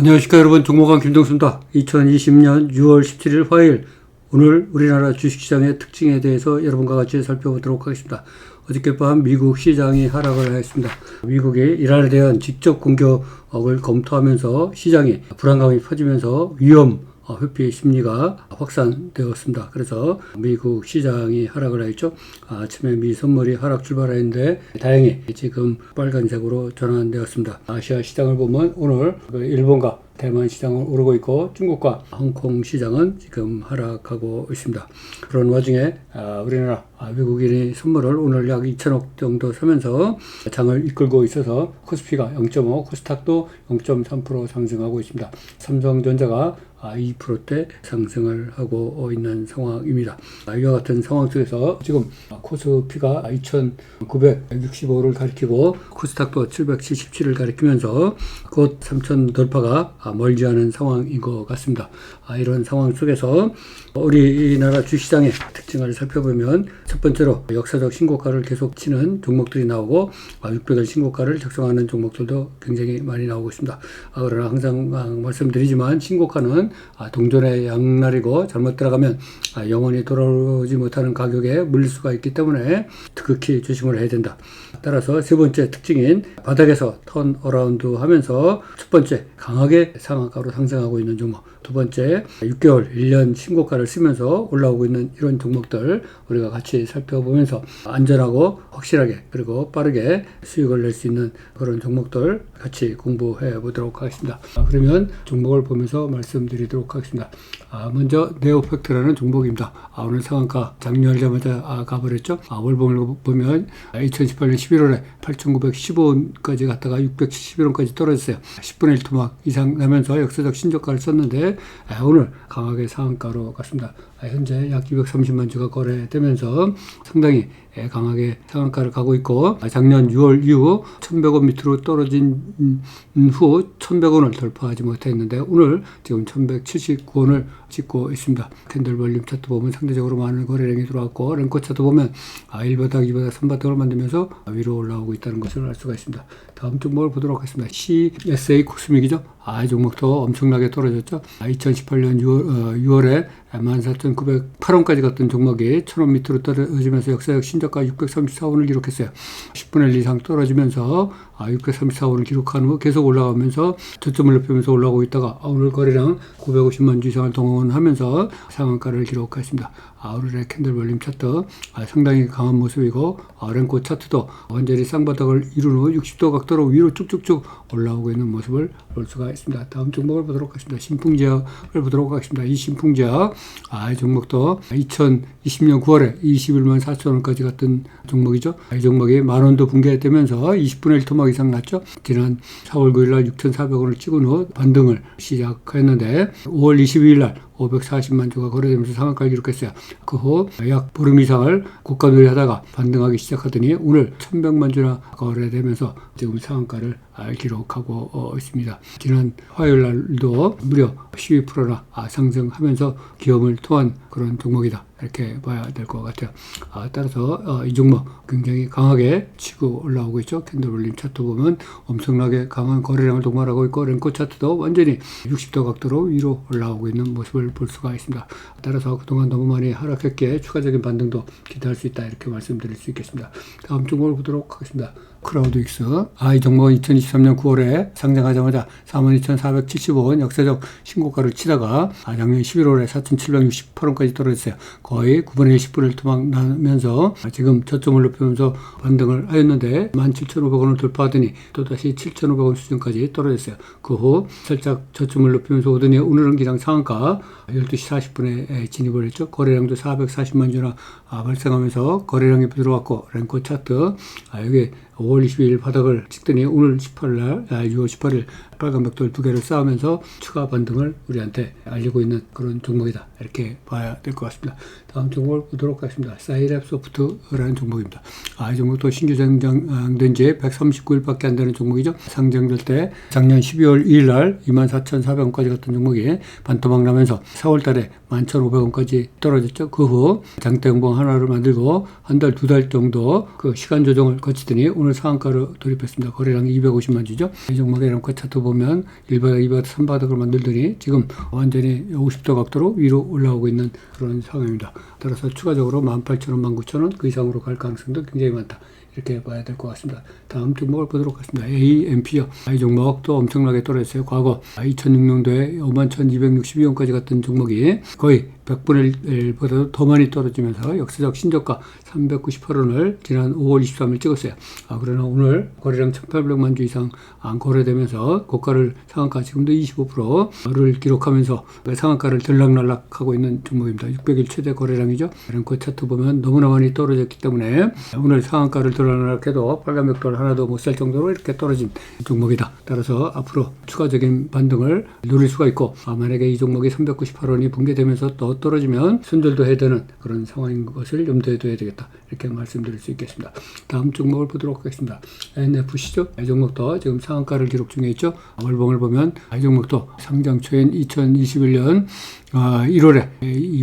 안녕하십니까 여러분 종목왕 김동수입니다. 2020년 6월 17일 화요일 오늘 우리나라 주식시장의 특징에 대해서 여러분과 같이 살펴보도록 하겠습니다. 어저께 밤 미국 시장이 하락을 하였습니다. 미국이 이란에 대한 직접 공격을 검토하면서 시장이 불안감이 퍼지면서 위험 어, 회피 심리가 확산되었습니다. 그래서 미국 시장이 하락을 하였죠. 아침에 미 선물이 하락 출발했는데 다행히 지금 빨간색으로 전환되었습니다. 아시아 시장을 보면 오늘 그 일본과 대만 시장은 오르고 있고 중국과 홍콩 시장은 지금 하락하고 있습니다. 그런 와중에 아, 우리나라 아, 외국인이 선물을 오늘 약 2천억 정도 사면서 장을 이끌고 있어서 코스피가 0.5, 코스닥도 0.3% 상승하고 있습니다. 삼성전자가 아, 2%대 상승을 하고 있는 상황입니다. 아, 이와 같은 상황 속에서 지금 코스피가 2,965를 가리키고 코스닥도 777을 가리키면서 곧 3,000 돌파가 멀지 않은 상황인 것 같습니다. 아, 이런 상황 속에서 우리나라 주시장의 특징을 살펴보면 첫 번째로 역사적 신고가를 계속 치는 종목들이 나오고 600일 신고가를 작성하는 종목들도 굉장히 많이 나오고 있습니다. 아, 그러나 항상 아, 말씀드리지만 신고가는 아, 동전의 양날이고 잘못 들어가면 영원히 돌아오지 못하는 가격에 물릴 수가 있기 때문에 특히 조심을 해야 된다. 따라서 세 번째 특징인 바닥에서 턴 어라운드 하면서 첫 번째 강하게 상한가로 상승하고 있는 종목 두 번째 6개월 1년 신고가를 쓰면서 올라오고 있는 이런 종목들 우리가 같이 살펴보면서 안전하고 확실하게 그리고 빠르게 수익을 낼 수 있는 그런 종목들 같이 공부해 보도록 하겠습니다. 그러면 종목을 보면서 말씀드리도록 하겠습니다. 아, 먼저 네오팩트라는 종목입니다. 아, 오늘 상한가 장렬자마자 아, 가버렸죠. 아, 월봉을 보면 2018년 11월에 8,915원까지 갔다가 671원까지 떨어졌어요. 10분의 1 토막 이상 나면서 역사적 신저가를 썼는데 아, 오늘 강하게 상한가로 갔습니다. 아, 현재 약 230만 주가 거래되면서 상당히 예, 강하게 상한가를 가고 있고 아, 작년 6월 이후 1100원 밑으로 떨어진 후 1100원을 돌파하지 못했는데 오늘 지금 1179원을 찍고 있습니다. 캔들 볼륨 차트 보면 상대적으로 많은 거래량이 들어왔고 랭커 차트 보면 1바닥, 2바닥, 3바닥을 만들면서 위로 올라오고 있다는 것을 알 수가 있습니다. 다음 종목을 보도록 하겠습니다. CSA 코스믹이죠. 아, 이 종목도 엄청나게 떨어졌죠. 2018년 6월, 어, 6월에 14,908원까지 갔던 종목이 1,000원 밑으로 떨어지면서 역사적 신저가 634원을 기록했어요. 10분의 1 이상 떨어지면서 아, 634원을 기록한 후 계속 올라가면서 저점을 높이면서 올라오고 있다가 아, 오늘 거래량 950만 주 이상을 동원하면서 상한가를 기록했습니다. 아, 오늘의 캔들 볼륨 차트 아, 상당히 강한 모습이고 아, 랭코 차트도 완전히 쌍바닥을 이룬 후 60도 각도로 위로 쭉쭉쭉 올라오고 있는 모습을 볼 수가 있습니다. 다음 종목을 보도록 하겠습니다. 신풍제약을 보도록 하겠습니다. 이 신풍제약 아, 이 종목도 2020년 9월에 21만 4천 원까지 갔던 종목이죠. 아, 이 종목이 만 원도 붕괴되면서 20분의 1 토막 이상 났죠. 지난 4월 9일 날 6,400원을 찍은 후 반등을 시작했는데 5월 22일 날 540만 주가 거래되면서 상한가를 기록했어요. 그 후 약 보름 이상을 고가놀이 하다가 반등하기 시작하더니 오늘 1100만 주나 거래되면서 지금 상한가를 기록하고 어, 있습니다. 지난 화요일 날도 무려 12%나 상승하면서 기업을 토한 그런 종목이다. 이렇게 봐야 될 것 같아요. 아, 따라서 어, 이 종목 굉장히 강하게 치고 올라오고 있죠. 캔들 올림 차트 보면 엄청나게 강한 거래량을 동반하고 있고 랭코 차트도 완전히 60도 각도로 위로 올라오고 있는 모습을 볼 수가 있습니다. 따라서 그동안 너무 많이 하락했기에 추가적인 반등도 기대할 수 있다 이렇게 말씀드릴 수 있겠습니다. 다음 종목을 보도록 하겠습니다. 크라우드익스. 아, 이 종목은 2023년 9월에 상장하자마자 42,475원 역사적 신고가를 치다가 아, 작년 11월에 4,768원까지 떨어졌어요. 거의 9분의 1 10분을 토막 나면서 아, 지금 저점을 높이면서 반등을 하였는데 17,500원을 돌파하더니 또다시 7,500원 수준까지 떨어졌어요. 그 후 살짝 저점을 높이면서 오더니 오늘은 그냥 상한가 12시 40분에 진입을 했죠. 거래량도 440만 주나 아, 발생하면서 거래량이 들어왔고 랭커 차트 아, 여기 5월 22일 바닥을 찍더니 오늘 18일 날, 6월 18일 빨간 벽돌 두 개를 쌓으면서 추가 반등을 우리한테 알리고 있는 그런 종목이다. 이렇게 봐야 될 것 같습니다. 다음 종목을 보도록 하겠습니다. 사이랩 소프트라는 종목입니다. 아, 이 종목도 신규 상장된 지 139일밖에 안 되는 종목이죠. 상장될 때 작년 12월 2일 날 24,400원까지 갔던 종목이 반토막 나면서 4월 달에 11,500원까지 떨어졌죠. 그 후 장대 연봉 하나를 만들고 한 달, 두 달 정도 그 시간 조정을 거치더니 오늘 상한가로 돌입했습니다. 거래량이 250만 주죠. 이 종목의 랑커 차트 보면 1바닥, 2바닥, 3바닥을 만들더니 지금 완전히 50도 각도로 위로 올라오고 있는 그런 상황입니다. 따라서 추가적으로 18,000원, 19,000원 그 이상으로 갈 가능성도 굉장히 많다. 이렇게 봐야 될 것 같습니다. 다음 종목을 보도록 하겠습니다. AMP요. 이 종목도 엄청나게 떨어졌어요. 과거 2006년도에 51,262원까지 갔던 종목이 거의 100분의 1보다도 더 많이 떨어지면서 역사적 신저가 398원을 지난 5월 23일 찍었어요. 아, 그러나 오늘 거래량 1,800만 주 이상 안 거래되면서 고가를 상한가 지금도 25%를 기록하면서 상한가를 들락날락하고 있는 종목입니다. 600일 최대 거래량이죠. 이런 그 차트 보면 너무나 많이 떨어졌기 때문에 오늘 상한가를 들락날락해도 빨간 벽돌 하나도 못 살 정도로 이렇게 떨어진 종목이다. 따라서 앞으로 추가적인 반등을 누릴 수가 있고 아, 만약에 이 종목이 398원이 붕괴되면서 또 떨어지면 손절도 해야 되는 그런 상황인 것을 염두에 둬야 되겠다. 이렇게 말씀드릴 수 있겠습니다. 다음 종목을 보도록 하겠습니다. NFC죠. 이 종목도 지금 상한가를 기록 중에 있죠. 월봉을 보면 이 종목도 상장 초인 2021년 아, 1월에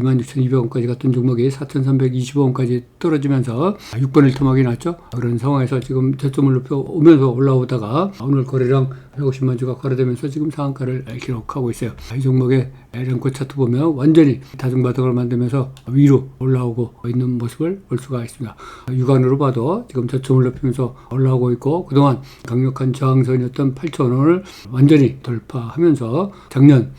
26,200원까지 갔던 종목이 4,320원까지 떨어지면서 6번을 토막이 났죠. 그런 상황에서 지금 저점을 높여 오면서 올라오다가 오늘 거래량 150만 주가 거래되면서 지금 상한가를 기록하고 있어요. 이 종목의 랭코 차트 보면 완전히 다중바닥을 만들면서 위로 올라오고 있는 모습을 볼 수가 있습니다. 육안으로 봐도 지금 저점을 높이면서 올라오고 있고 그동안 강력한 저항선이었던 8,000원을 완전히 돌파하면서 작년 음,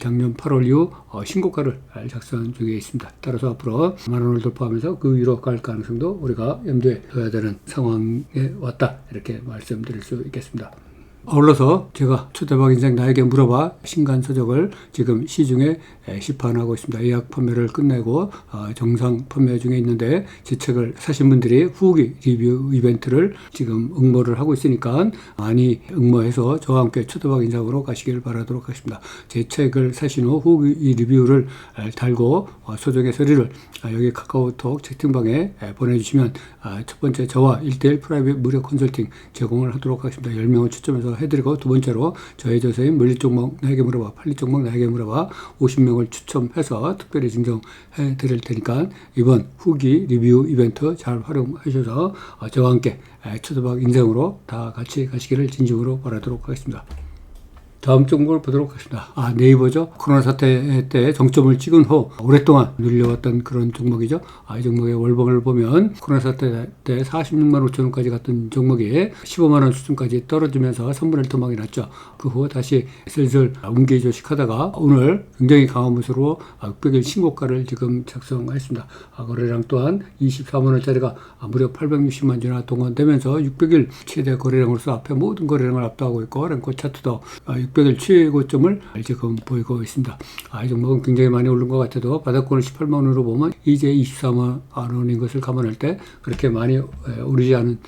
작년 8월 이후 어, 신고가를 작성 중에 있습니다. 따라서 앞으로 만 원을 돌파하면서 그 위로 갈 가능성도 우리가 염두에 둬야 되는 상황에 왔다 이렇게 말씀드릴 수 있겠습니다. 아울러서 제가 초대박 인생 나에게 물어봐 신간 서적을 지금 시중에 시판하고 있습니다. 예약 판매를 끝내고 어, 정상 판매 중에 있는데 제 책을 사신 분들이 후기 리뷰 이벤트를 지금 응모를 하고 있으니까 많이 응모해서 저와 함께 초대박 인상으로 가시길 바라도록 하겠습니다. 제 책을 사신 후 후기 리뷰를 달고 어, 소정의 서류를 아, 여기 카카오톡 채팅방에 보내주시면 아, 첫 번째 저와 1대1 프라이빗 무료 컨설팅 제공을 하도록 하겠습니다. 10명을 추첨해서 해드리고 두 번째로 저의 저서인 물리 종목 나에게 물어봐 팔리 종목 나에게 물어봐 50명을 추첨해서 특별히 증정해 드릴 테니까 이번 후기 리뷰 이벤트 잘 활용하셔서 어, 저와 함께 초대박 인생으로 다 같이 가시기를 진심으로 바라도록 하겠습니다. 다음 종목을 보도록 하겠습니다. 아, 네이버죠. 코로나 사태 때 정점을 찍은 후 오랫동안 눌려왔던 그런 종목이죠. 아, 이 종목의 월봉을 보면 코로나 사태 때 46만 5천 원까지 갔던 종목이 15만 원 수준까지 떨어지면서 3분의 1 토막이 났죠. 그 후 다시 슬슬 웅기 조식 하다가 오늘 굉장히 강한 모습으로 600일 신고가를 지금 작성했습니다. 아, 거래량 또한 24만 원짜리가 무려 860만 주나 동원되면서 600일 최대 거래량으로서 앞에 모든 거래량을 압도하고 있고 랭코 차트도 600일 최고점을 지금 보이고 있습니다. 아, 이 종목은 굉장히 많이 오른 것 같아도 바닥권을 18만 원으로 보면 이제 24만 원인 것을 감안할 때 그렇게 많이 오르지 않은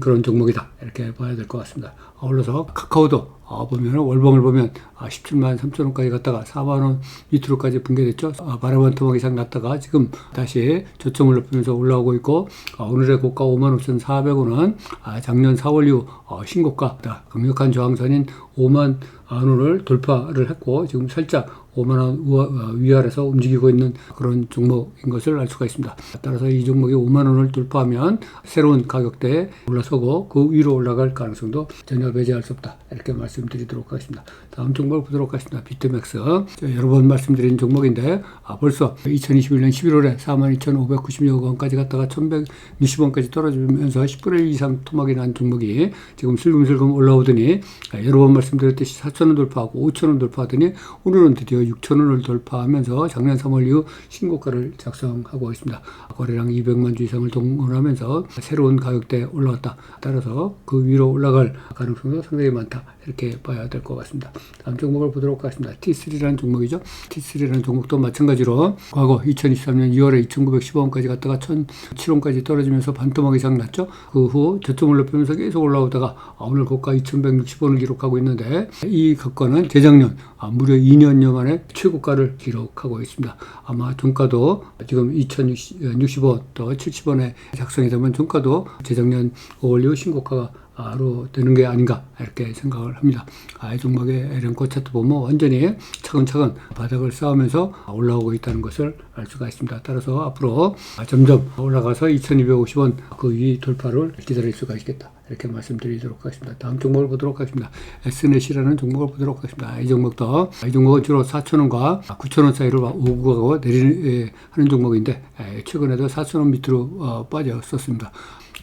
그런 종목이다. 이렇게 봐야 될 것 같습니다. 아울러서 카카오도 어, 보면 월봉을 보면 아, 17만 3천 원까지 갔다가 4만 원 밑으로까지 붕괴됐죠. 아, 바라만 토막 이상 났다가 지금 다시 저점을 높이면서 올라오고 있고 아, 오늘의 고가 5만 5천 4백원은 아, 작년 4월 이후 어, 신고가다. 강력한 저항선인 5만 원을 돌파를 했고 지금 살짝 5만원 위아래서 움직이고 있는 그런 종목인 것을 알 수가 있습니다. 따라서 이 종목이 5만원을 돌파하면 새로운 가격대에 올라서고 그 위로 올라갈 가능성도 전혀 배제할 수 없다. 이렇게 말씀드리도록 하겠습니다. 다음 종목을 보도록 하겠습니다. 비트맥스. 여러 번 말씀드린 종목인데 아, 벌써 2021년 11월에 42,596 원까지 갔다가 1,160원까지 떨어지면서 10분의 1 이상 토막이 난 종목이 지금 슬금슬금 올라오더니 아, 여러 번 말씀드렸듯이 4,000원 돌파하고 5,000원 돌파하더니 오늘은 드디어 6천 원을 돌파하면서 작년 3월 이후 신고가를 작성하고 있습니다. 거래량 200만 주 이상을 동원하면서 새로운 가격대에 올라왔다. 따라서 그 위로 올라갈 가능성도 상당히 많다. 이렇게 봐야 될 것 같습니다. 다음 종목을 보도록 하겠습니다. T3라는 종목이죠. T3라는 종목도 마찬가지로 과거 2023년 2월에 2,910원까지 갔다가 1,007원까지 떨어지면서 반토막 이상 났죠. 그 후 저점을 높이면서 계속 올라오다가 오늘 고가 2,160원을 기록하고 있는데 이 가가는 재작년 무려 2년여 만에 최고가를 기록하고 있습니다. 아마 종가도 지금 2,060원 또 70원에 작성이 되면 종가도 재작년 5월 이후 신고가가 바 로 되는 게 아닌가 이렇게 생각을 합니다. 아, 이 종목의 랭코 차트 보면 완전히 차근차근 바닥을 쌓으면서 올라오고 있다는 것을 알 수가 있습니다. 따라서 앞으로 점점 올라가서 2250원 그 위 돌파를 기다릴 수가 있겠다. 이렇게 말씀드리도록 하겠습니다. 다음 종목을 보도록 하겠습니다. SNS라는 종목을 보도록 하겠습니다. 이 종목도 이 종목은 주로 4,000원과 9,000원 사이를 오고 내리는 예, 종목인데 예, 최근에도 4,000원 밑으로 어, 빠졌었습니다.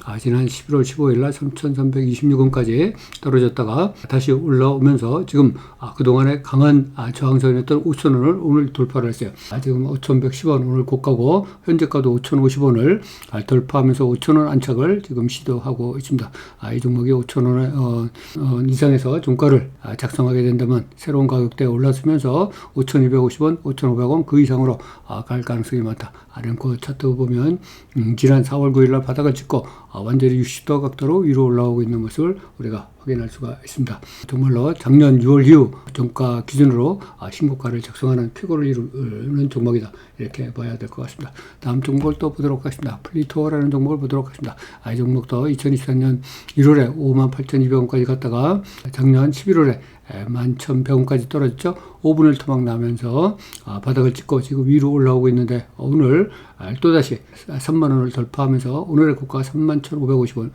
아, 지난 11월 15일 날 3,326원까지 떨어졌다가 다시 올라오면서 지금 아, 그동안에 강한 아, 저항선이었던 5,000원을 오늘 돌파를 했어요. 아, 지금 5,110원 오늘 고가고 현재가도 5,050원을 아, 돌파하면서 5,000원 안착을 지금 시도하고 있습니다. 아, 이 종목이 5,000원 어, 어, 이상에서 종가를 아, 작성하게 된다면 새로운 가격대에 올랐으면서 5,250원, 5,500원 그 이상으로 아, 갈 가능성이 많다. 아rem코 차트 보면 음, 지난 4월 9일 날 바닥을 찍고 아, 완전히 60도 각도로 위로 올라오고 있는 모습을 우리가 확인할 수가 있습니다. 정말로 작년 6월 이후 종가 기준으로 아, 신고가를 작성하는 쾌거를 이루는 종목이다. 이렇게 봐야 될 것 같습니다. 다음 종목을 또 보도록 하겠습니다. 플리토어라는 종목을 보도록 하겠습니다. 아, 이 종목도 2024년 1월에 58,200원까지 갔다가 작년 11월에 11,100원까지 떨어졌죠. 5분을 토막 나면서 아, 바닥을 찍고 지금 위로 올라오고 있는데 오늘 아, 또다시 3만 원을 돌파하면서 오늘의 고가가 31,550원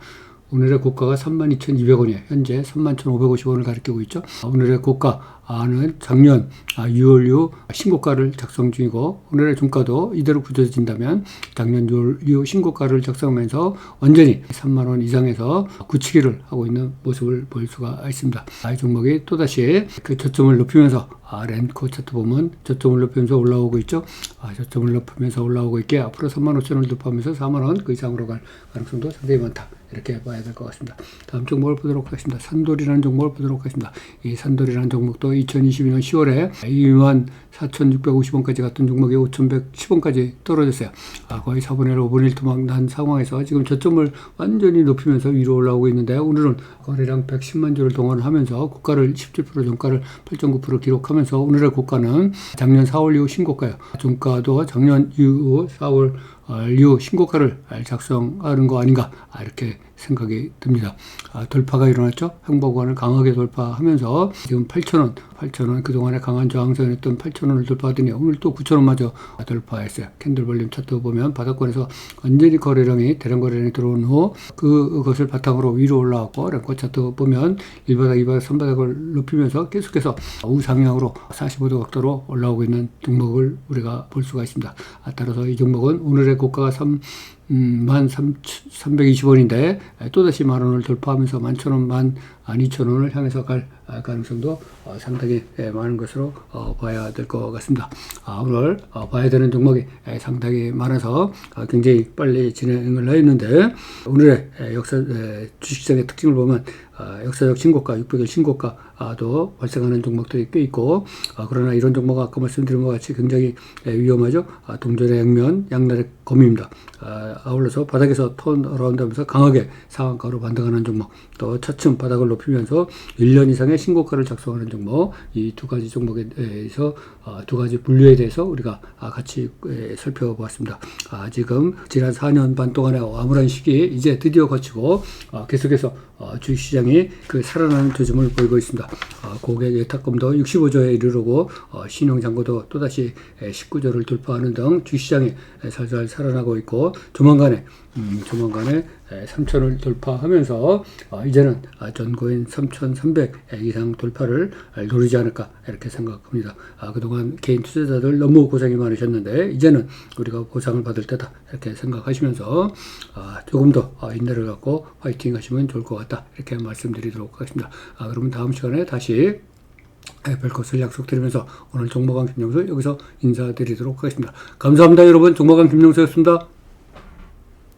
오늘의 고가가 32,200원이에요. 현재 31,550원을 가리키고 있죠. 오늘의 고가 는 작년 6월 이후 신고가를 작성 중이고 오늘의 종가도 이대로 굳어진다면 작년 6월 이후 신고가를 작성하면서 완전히 3만 원 이상에서 굳히기를 하고 있는 모습을 볼 수가 있습니다. 이 종목이 또다시 그 저점을 높이면서 아, 렌코 차트 보면 저점을 높이면서 올라오고 있죠. 아, 저점을 높이면서 올라오고 있게 앞으로 3만 5천 원을 돌파하면서 4만 원 그 이상으로 갈 가능성도 상당히 많다. 이렇게 봐야 될 것 같습니다. 다음 종목을 보도록 하겠습니다. 산돌이라는 종목을 보도록 하겠습니다. 이 산돌이라는 종목도 2022년 10월에 2만 4,650원까지 갔던 종목이 5,110원까지 떨어졌어요. 아, 거의 4분의 1, 5분의 1 토막 난 상황에서 지금 저점을 완전히 높이면서 위로 올라오고 있는데 오늘은 거래량 110만 주를 동원하면서 고가를 17% 종가를 8.9% 기록하면서 오늘의 고가는 작년 4월 이후 신고가요. 종가도 작년 이후 4월 이후 신고가를 작성하는 거 아닌가 아, 이렇게 생각이 듭니다. 아, 돌파가 일어났죠. 행보관을 강하게 돌파하면서 지금 8,000원, 8,000원 그동안에 강한 저항선이었던 8,000원을 돌파하더니 오늘 또 9,000원마저 돌파했어요. 캔들 볼륨 차트 보면 바닥권에서 완전히 거래량이 대량 거래량이 들어온 후 그것을 바탕으로 위로 올라왔고 랭커 차트 보면 1바닥, 2바닥, 3바닥을 높이면서 계속해서 우상향으로 45도 각도로 올라오고 있는 종목을 우리가 볼 수가 있습니다. 아, 따라서 이 종목은 오늘의 고가가 3 음, 만 320원인데 또다시 만 원을 돌파하면서 만천 원, 만 2천 원을 향해서 갈 가능성도 어, 상당히 예, 많은 것으로 어, 봐야 될 것 같습니다. 아, 오늘 어, 봐야 되는 종목이 예, 상당히 많아서 어, 굉장히 빨리 진행을 하였는데 오늘의 예, 역사 예, 주식시장의 특징을 보면 어, 역사적 신고가, 600일 신고가도 발생하는 종목들이 꽤 있고 어, 그러나 이런 종목 아까 말씀드린 것 같이 굉장히 예, 위험하죠. 아, 동전의 양면, 양날의 검입니다. 아, 아울러서 바닥에서 턴어라운드하면서 강하게 상한가로 반등하는 종목, 또 차츰 바닥을 높이면서 1년 이상의 신고가를 작성하는 종목, 이 두 가지 종목에 대해서 어, 두 가지 분류에 대해서 우리가 아, 같이 에, 살펴보았습니다. 아, 지금 지난 4년 반 동안의 암울한 시기 이제 드디어 거치고 어, 계속해서 어, 주식시장 이 그 살아나는 조짐을 보이고 있습니다. 어, 고객 예탁금도 65조에 이르르고 어, 신용잔고도 또다시 19조를 돌파하는 등 주식시장이 살살 살아나고 있고 조만간에 음, 조만간에 3천을 돌파하면서 어, 이제는 전고인 3,300 이상 돌파를 노리지 않을까 이렇게 생각합니다. 아, 그동안 개인 투자자들 너무 고생이 많으셨는데 이제는 우리가 보상을 받을 때다 이렇게 생각하시면서 아, 조금 더 인내를 갖고 화이팅 하시면 좋을 것 같다 이렇게 말씀드리도록 하겠습니다. 아, 그러면 다음 시간에 다시 뵐 것을 약속드리면서 오늘 종목왕 김영수 여기서 인사드리도록 하겠습니다. 감사합니다 여러분 종목왕 김영수였습니다.